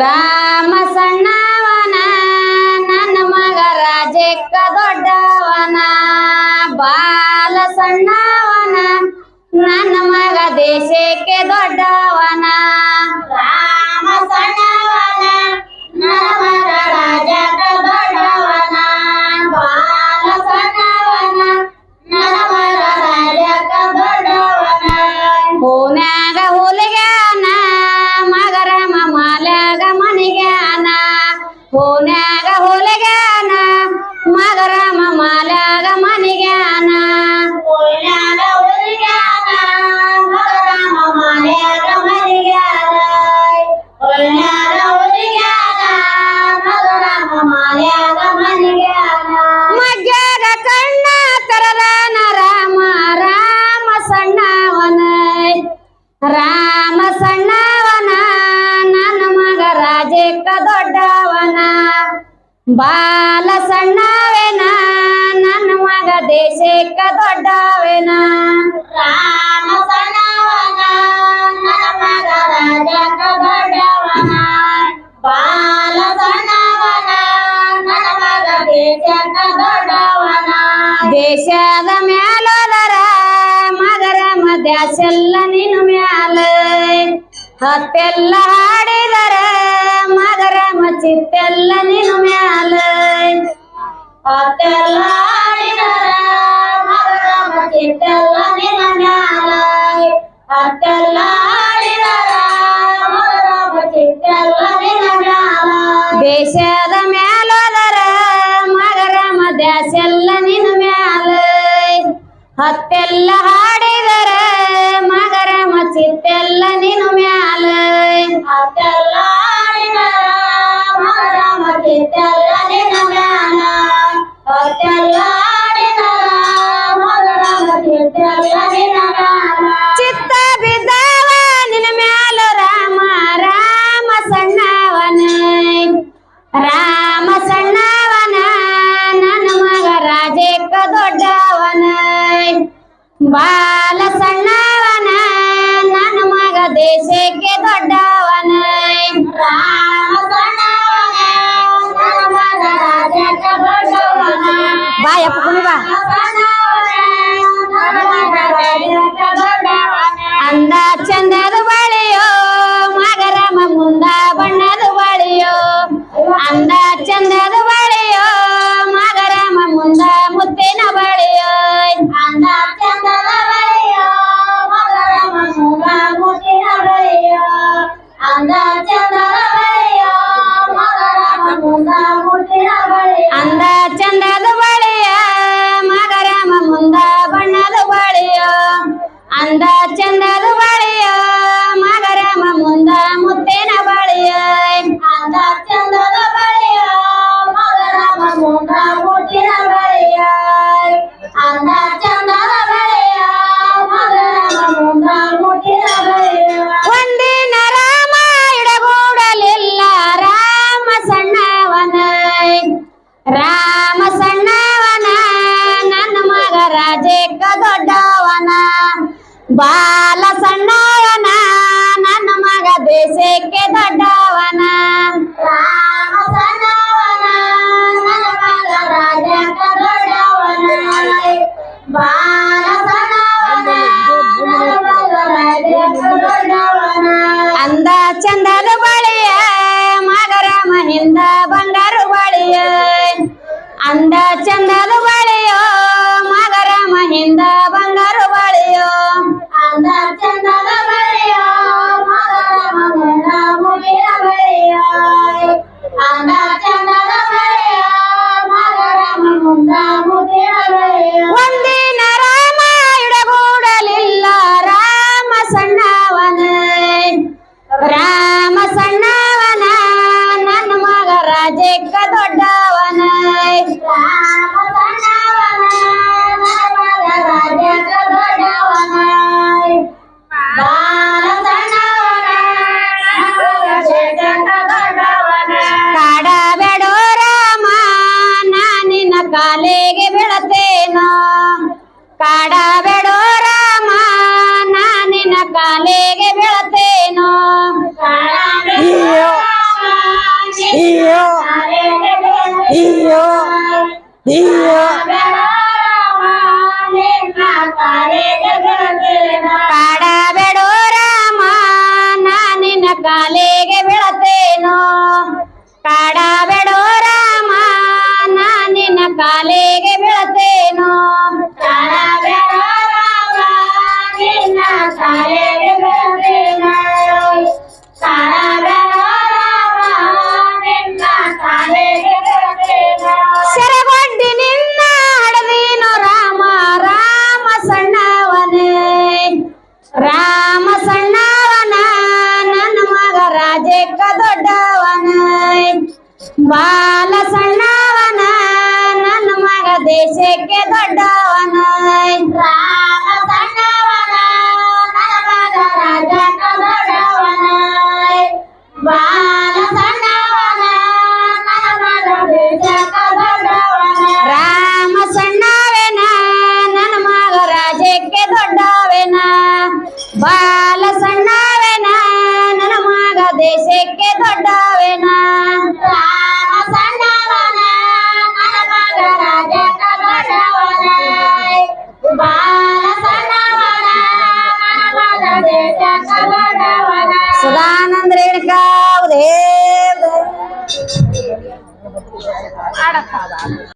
ರಾಮ ಸಣ್ಣವನ ನನ್ನ ಮಗ ರಾಜಕ್ಕ ದೊಡ್ಡವನ ಬಾಲ ಸಣ್ಣವನ ನನ್ನ ಮಗ ದೇಶಕ್ಕೆ ದೊಡ್ಡವನ. ಬಾಲ ಸಣ್ಣವೇನ ನನ್ನ ಮಗ ದೇಶಕ್ಕ ದೊಡ್ಡವೇನ. ರಾಮ ಸಣ್ಣವನ ನನ್ನ ಮಗ ರಾಜಕ್ಕ ದೊಡ್ಡವನ. ಬಾಲ ಸಣ್ಣವನ ನನ್ನ ಮಗ ದೇಶಕ್ಕ ದೊಡ್ಡವನ. ದೇಶದ ಮ್ಯಾಲೋದರ ಮಗರ ಮಧ್ಯಾಸೆಲ್ಲ ನಿನ್ನ ಮ್ಯಾಲ. ಹತ್ತೆಲ್ಲ ಹಾಡಿದರ ಮಗರ ಮಚ್ಚಿತ್ತೆಲ್ಲ ನಿನ್ನ ಮ್ಯಾಲ. ಹತ್ತೆಲ್ಲ ಆಡಿದರ ಮಗರ ಮಚ್ಚಿತ್ತೆಲ್ಲ ನಿನ್ನ ಮ್ಯಾಲ. ಹತ್ತೆಲ್ಲ ಆಡಿದರ ಮಗರ ಮಚ್ಚಿತ್ತೆಲ್ಲ ನಿನ್ನ ಮ್ಯಾಲ. ದೇಶದ ಮ್ಯಾಲೋದರ ಮಗರ ಮಧ್ಯಾಸೆಲ್ಲ ನಿನ್ನ ಮ್ಯಾಲ. ಹತ್ತೆಲ್ಲ ಹಾಡಿದರ ಮಗರ ಮಚ್ಚಿತ್ತೆಲ್ಲ ನಿನ್ನ ಮ್ಯಾಲ. ಹತ್ತೆಲ್ಲ ಮಚಿತ್ತೆಲ್ಲ ನಿನ್ನ ಮ್ಯಾಲ ಹತ್ತೆಲ್ಲ ಹಾಡಿದರ ಮಗರ ಮಚಿತ್ತೆಲ್ಲ ನಿನ್ನ ಮ್ಯಾಲ ಚಿತ್ತ ಬಿದ್ದವ ನಿನ್ನ ಮ್ಯಾಲ ರಾಮ ರಾಮ ಸಣ್ಣವನ ರಾಮ ಸಣ್ಣವನ ನನ್ನ ಮಗ ರಾಜಕ್ಕ ದೊಡ್ಡವನ ಬಾಲ ಸಣ್ಣವನ ನನ್ನ ಮಗ ದೇಶಕ್ಕೆ ದೊಡ್ಡವನ ರಾಮ Vai, é pro comigo. ನನ್ನ ಮಗ ರಾಜಕ್ಕ ದೊಡ್ಡವನ ರಾಮ ಸಣ್ಣ Yeah. ದೊಡ್ಡವನ ಬಾಲ ಸಣ್ಣವನ ನನ್ನ ಮಗ ದೇಶಕ್ಕೆ ದೊಡ್ಡವನ ರಾಮ ಸಣ್ಣವನ ನನ್ನ ಮಗ ರಾಜ